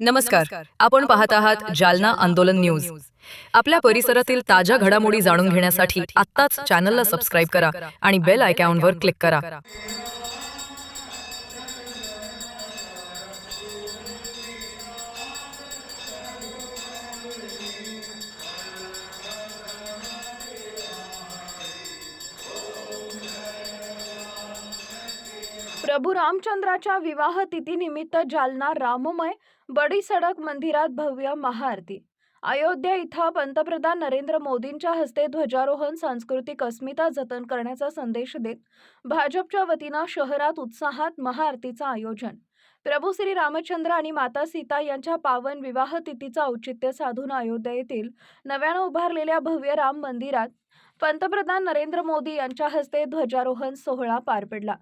नमस्कार. आपण पाहत आहात जालना आंदोलन न्यूज. आपल्या परिसरातील ताज्या घडामोडी जाणून घेण्यासाठी आत्ताच चॅनलला सबस्क्राईब करा आणि बेल आयकॉनवर क्लिक करा. प्रभू रामचंद्राच्या विवाह तिथीनिमित्त जालना राममय बडी सडक मंदिरात भव्य महाआरती. अयोध्या इथं पंतप्रधान नरेंद्र मोदींच्या हस्ते ध्वजारोहण सांस्कृतिक अस्मिता जतन करण्याचा संदेश देत भाजपच्या वतीनं शहरात उत्साहात महाआरतीचं आयोजन. प्रभू श्री रामचंद्र आणि माता सीता यांच्या पावन विवाह तिथीचं औचित्य साधून अयोध्या येथील नव्यानं उभारलेल्या भव्य राम मंदिरात पंतप्रधान नरेंद्र मोदी यांच्या हस्ते ध्वजारोहण सोहळा पार पडला.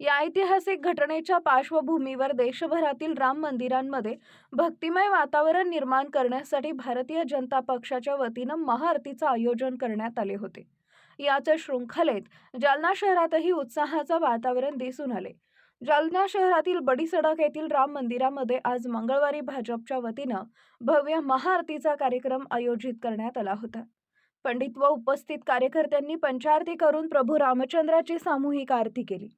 या ऐतिहासिक घटनेच्या पार्श्वभूमीवर देशभरातील राम मंदिरांमध्ये भक्तिमय वातावरण निर्माण करण्यासाठी भारतीय जनता पक्षाच्या वतीनं महाआरतीचं आयोजन करण्यात आले होते. याच शृंखलेत जालना शहरातही उत्साहाचं वातावरण दिसून आले. जालना शहरातील बडी सडक येथील राम मंदिरामध्ये आज मंगळवारी भाजपच्या वतीनं भव्य महाआरतीचा कार्यक्रम आयोजित करण्यात आला होता. पंडित व उपस्थित कार्यकर्त्यांनी पंचारती करून प्रभू रामचंद्राची सामूहिक आरती केली.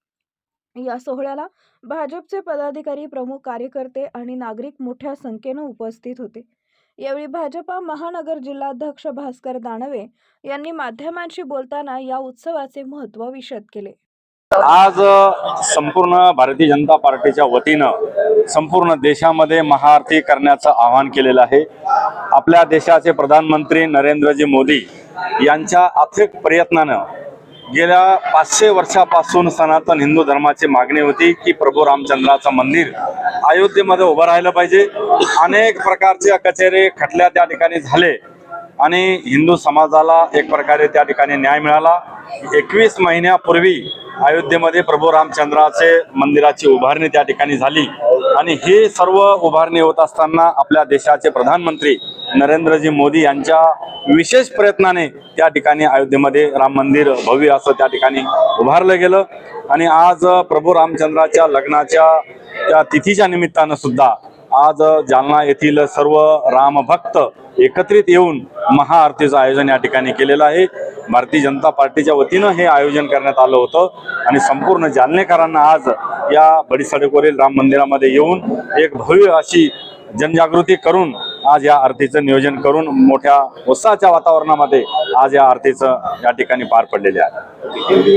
या सोहळ्याला भाजपचे पदाधिकारी प्रमुख कार्यकर्ते आणि नागरिक मोठ्या संख्येनं उपस्थित होते. यावेळी भाजपा महानगर जिल्हाध्यक्ष भास्कर दानवे यांनी माध्यमांशी बोलताना या उत्सवाचे महत्त्व विशद केले. आज संपूर्ण भारतीय जनता पार्टीच्या वतीनं संपूर्ण देशामध्ये महाआरती करण्याचं आवाहन केलेलं आहे. आपल्या देशाचे प्रधानमंत्री नरेंद्रजी मोदी यांच्या अथक प्रयत्नानं गेल्या पाचशे वर्षापासून सनातन हिंदू धर्माची मागणी होती की प्रभू रामचंद्राचं मंदिर अयोध्येमध्ये उभं राहिलं पाहिजे. अनेक प्रकारचे कचेरे खटल्या त्या ठिकाणी झाले आणि हिंदू समाजाला एक प्रकारे त्या ठिकाणी न्याय मिळाला. एकवीस महिन्यापूर्वी अयोध्येमध्ये प्रभू रामचंद्राचे मंदिराची उभारणी त्या ठिकाणी झाली. आणि ही सर्व उभारणी होत असताना आपल्या देशाचे प्रधानमंत्री नरेंद्रजी मोदी यांच्या विशेष प्रयत्नाने त्या ठिकाणी अयोध्येमध्ये राम मंदिर भव्य असं त्या ठिकाणी उभारलं गेलं. आणि आज प्रभू रामचंद्राच्या लग्नाच्या त्या तिथीच्या निमित्तानं सुद्धा आज जालना येथील सर्व रामभक्त एकत्रित येऊन महाआरतीचं आयोजन या ठिकाणी केलेलं आहे. भारतीय जनता पार्टीच्या वतीनं हे आयोजन करण्यात आलं होतं. आणि संपूर्ण जालनेकरांना आज या बडीसडकवरील राम मंदिरामध्ये येऊन एक भव्य अशी जनजागृती करून आज या आरतीचं नियोजन करून मोठ्या उत्साहाच्या वातावरणामध्ये आज या आरतीचं या ठिकाणी पार पडलेले आहे.